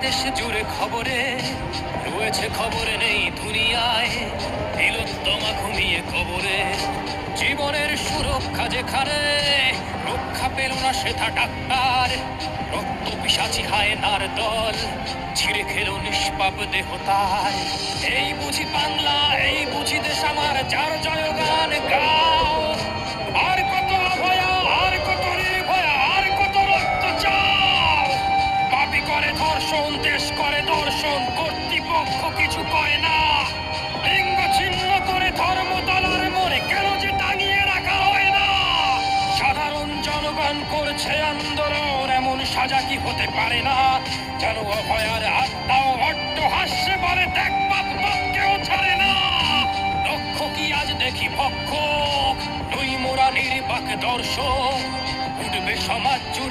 দেশে জুড়ে খবরে। রয়েছে খবরে নেই দুনিয়ায় ঘুমিয়ে কবরে। জীবনের সুরক্ষা যেখানে, রক্ষা পেল না সেথা ডাক্তার। রক্ত পিসাচি হায়নার দল, ছিঁড়ে খেলো নিষ্পাপ দেহতায় এই বুঝি বাংলা, এই বুঝি দেশ আমার, যার কর্তৃপক্ষ কিছু করে না। লিঙ্গ ছিন্ন করে ধর্ম তলার মরে কেন যে টাঙিয়ে রাখা হয় না? সাধারণ জনগণ করছে আন্দোলন, এমন সাজা কি হতে পারে না? যেন অভয়ার আত্মাও অট্ট হাস্যে বলে, দেখ বাপ ছাড়ে না। লক্ষ্য কি আজ দেখি ভক্ষ নই মোরা নির্বাক দর্শক, উঠবে সমাজ জুড়ে